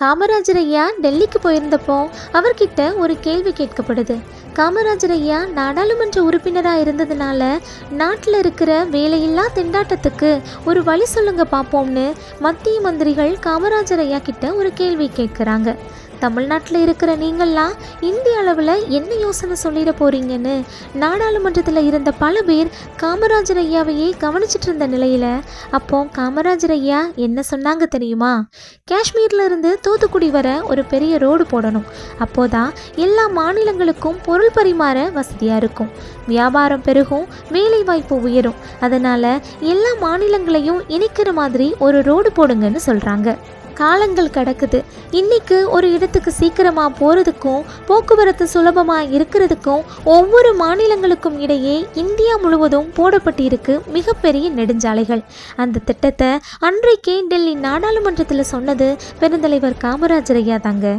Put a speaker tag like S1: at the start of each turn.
S1: காமராஜர் ஐயா டெல்லிக்கு போயிருந்தப்போ அவர்கிட்ட ஒரு கேள்வி கேட்கப்படுது. காமராஜர் ஐயா நாடாளுமன்ற உறுப்பினராக இருந்ததுனால நாட்டில் இருக்கிற வேலையில்லா திண்டாட்டத்துக்கு ஒரு வழி சொல்லுங்க பார்ப்போம்னு மத்திய மந்திரிகள் காமராஜர் ஐயா கிட்ட ஒரு கேள்வி கேட்குறாங்க. தமிழ்நாட்டில் இருக்கிற நீங்கள்லாம் இந்திய அளவில் என்ன யோசனை சொல்லிட போகிறீங்கன்னு நாடாளுமன்றத்தில் இருந்த பல பேர் காமராஜர் ஐயாவையே கவனிச்சிட்டு இருந்த நிலையில் அப்போ காமராஜர் ஐயா என்ன சொன்னாங்க தெரியுமா? காஷ்மீரில் இருந்து தூத்துக்குடி வர ஒரு பெரிய ரோடு போடணும். அப்போதான் எல்லா மாநிலங்களுக்கும் பொருள் பரிமாற வசதியாக இருக்கும். வியாபாரம் பெருகும் வேலைவாய்ப்பு உயரும். அதனால் எல்லா மாநிலங்களையும் இணைக்கிற மாதிரி ஒரு ரோடு போடுங்கன்னு சொல்கிறாங்க காலங்கள் கடக்குது. இன்னைக்கு ஒரு இடத்துக்கு சீக்கிரமாக போகிறதுக்கும் போக்குவரத்து சுலபமாக இருக்கிறதுக்கும் ஒவ்வொரு மாநிலங்களுக்கும் இடையே இந்தியா முழுவதும் போடப்பட்டிருக்கு மிகப்பெரிய நெடுஞ்சாலைகள். அந்த திட்டத்தை அன்றைக்கே டெல்லி நாடாளுமன்றத்தில் சொன்னது பெருந்தலைவர் காமராஜர் ஐயா தாங்க.